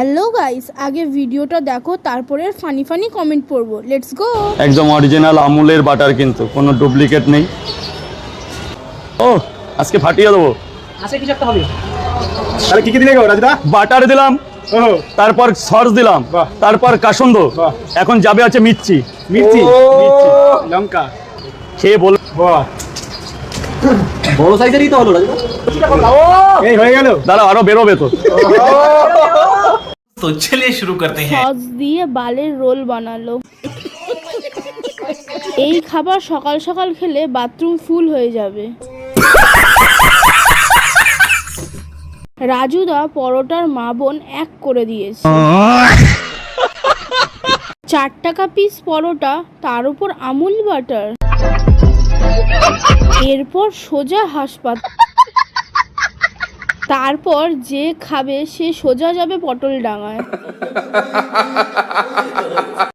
Hello guys আগে ভিডিওটা দেখো তারপরে ফানি ফানি কমেন্ট পড়ব। লেটস গো একদম অরিজিনাল আমুলের বাটার কিন্তু কোনো ডুপ্লিকেট নেই। ও আজকে ফাটিয়ে দেবো। আছে কিছু একটা হবে। তাহলে কি কি দিলে গো রাজদা? বাটার দিলাম তারপর সস দিলাম তারপর কাসন্দ। এখন যাবে আছে মিচ্ছি মির্চি? মির্চি। লঙ্কা? খেয়ে বল বড় সাইজেরই তো হলো রাজু এই হয়ে গেল। দাঁড়া আরও বেরোবে তো। তো চলে শুরু করতে হ্যাঁ সস দিয়ে বালের রোল বানালো। এই খাবার সকাল সকাল খেলে বাথরুম ফুল হয়ে যাবে। রাজুদা পরোটার মা বোন এক করে দিয়েছে। চার টাকা পিস পরোটা, তার উপর আমুল বাটার। এরপর সোজা হাসপাতাল তারপর যে খাবে সে সোজা যাবে পটল ডাঙায়।